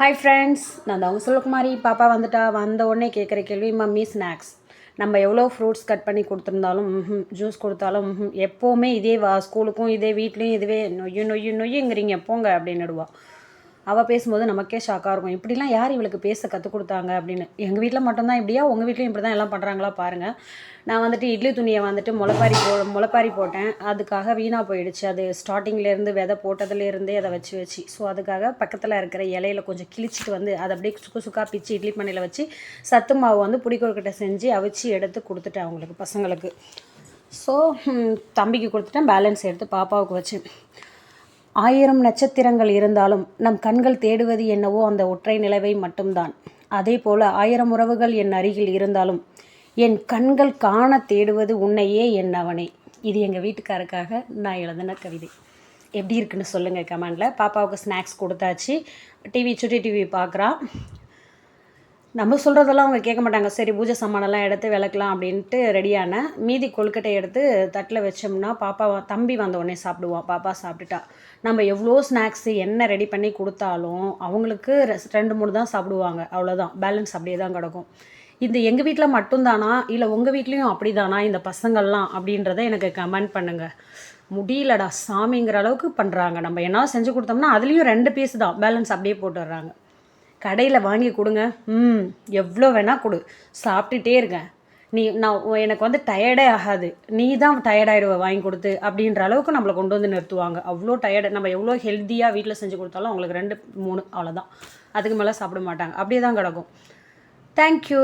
Hi friends நான் அவங்க செல்வகுமாரி. பாப்பா வந்துட்டா. வந்த உடனே கேட்குற கேள்வி மம்மி ஸ்நாக்ஸ் நம்ம எவ்வளோ ஃப்ரூட்ஸ் கட் பண்ணி கொடுத்துருந்தாலும் ஜூஸ் கொடுத்தாலும் எப்போவுமே இதே வா ஸ்கூலுக்கும் இதே வீட்லேயும் இதுவே நொய்யு நொய்யு நொய்யுங்கிறீங்க. போங்க அப்படின்னுடுவா. அவள் பேசும்போது நமக்கே ஷாக்காக இருக்கும். இப்படிலாம் யார் இவளுக்கு பேச கற்றுக் கொடுத்தாங்க அப்படின்னு? எங்கள் வீட்டில் மட்டும்தான் இப்படியா? உங்கள் வீட்லேயும் இப்படி தான் எல்லாம் பண்ணுறாங்களா பாருங்கள் நான் வந்துட்டு இட்லி துணியை வந்துட்டு முளைப்பாரி போ முளைப்பாரி போட்டேன். அதுக்காக வீணாக போயிடுச்சு. அது ஸ்டார்டிங்லேருந்து விதை போட்டதுலேருந்தே அதை வச்சு வச்சு. ஸோ அதுக்காக பக்கத்தில் இருக்கிற இலையில கொஞ்சம் கிழிச்சிட்டு வந்து அதை அப்படியே சுக்கு சுக்கா பிச்சு இட்லி பண்ணையில் வச்சு சத்து மாவு வந்து புடிக்கொருக்கிட்ட செஞ்சு அவிச்சு எடுத்து கொடுத்துட்டேன் அவங்களுக்கு பசங்களுக்கு. ஸோ தம்பிக்கு கொடுத்துட்டேன். பேலன்ஸ் எடுத்து பாப்பாவுக்கு வச்சேன். ஆயிரம் நட்சத்திரங்கள் இருந்தாலும் நம் கண்கள் தேடுவது என்னவோ அந்த ஒற்றை நிலவை மட்டும்தான். அதே போல ஆயிரம் உறவுகள் என் அருகில் இருந்தாலும் என் கண்கள் காண தேடுவது உன்னையே என் அவனே. இது எங்கள் வீட்டுக்காருக்காக நான் எழுதின கவிதை. எப்படி இருக்குன்னு சொல்லுங்கள் கமெண்டில். பாப்பாவுக்கு ஸ்நாக்ஸ் கொடுத்தாச்சு. டிவி சுட்டி டிவி பார்க்குறான் நம்ம சொல்கிறதெல்லாம் அவங்க கேட்க மாட்டாங்க. சரி பூஜை சாமானெல்லாம் எடுத்து விளக்கலாம் அப்படின்ட்டு ரெடியான மீதி கொழுக்கட்டை எடுத்து தட்டில் வச்சோம்னா பாப்பா தம்பி வந்த உடனே சாப்பிடுவான் பாப்பா சாப்பிட்டுட்டா. நம்ம எவ்வளோ ஸ்நாக்ஸு என்ன ரெடி பண்ணி கொடுத்தாலும் அவங்களுக்கு ரெஸ்- ரெண்டு மூணு தான் சாப்பிடுவாங்க. அவ்வளோதான் பேலன்ஸ் அப்படியே தான் கிடக்கும். இந்த எங்கள் வீட்டில் மட்டும்தானா? இல்லை உங்கள் வீட்லேயும் அப்படிதானா இந்த பசங்கள்லாம் அப்படின்றத எனக்கு கமெண்ட் பண்ணுங்கள் முடியலடா சாமிங்கிற அளவுக்கு பண்ணுறாங்க நம்ம என்ன செஞ்சு கொடுத்தோம்னா அதுலேயும் ரெண்டு பீஸ் தான். பேலன்ஸ் அப்படியே போட்டுடுறாங்க. கடையில் வாங்கி கொடுங்க. ம் எவ்வளோ வேணால் கொடு. சாப்பிட்டுட்டே இருக்கேன் நீ நான் எனக்கு வந்து டயர்டே ஆகாது. நீ தான் டயர்டாயிடுவ வாங்கி கொடுத்து அப்படின்ற அளவுக்கு நம்மளை கொண்டு வந்து நிறுத்துவாங்க. அவ்வளோ டயர்டு நம்ம எவ்வளோ ஹெல்த்தியாக வீட்டில் செஞ்சு கொடுத்தாலும் அவங்களுக்கு ரெண்டு மூணு அவ்வளோதான் அதுக்கு மேலே சாப்பிட மாட்டாங்க. அப்படியே தான் கிடக்கும் தேங்க்யூ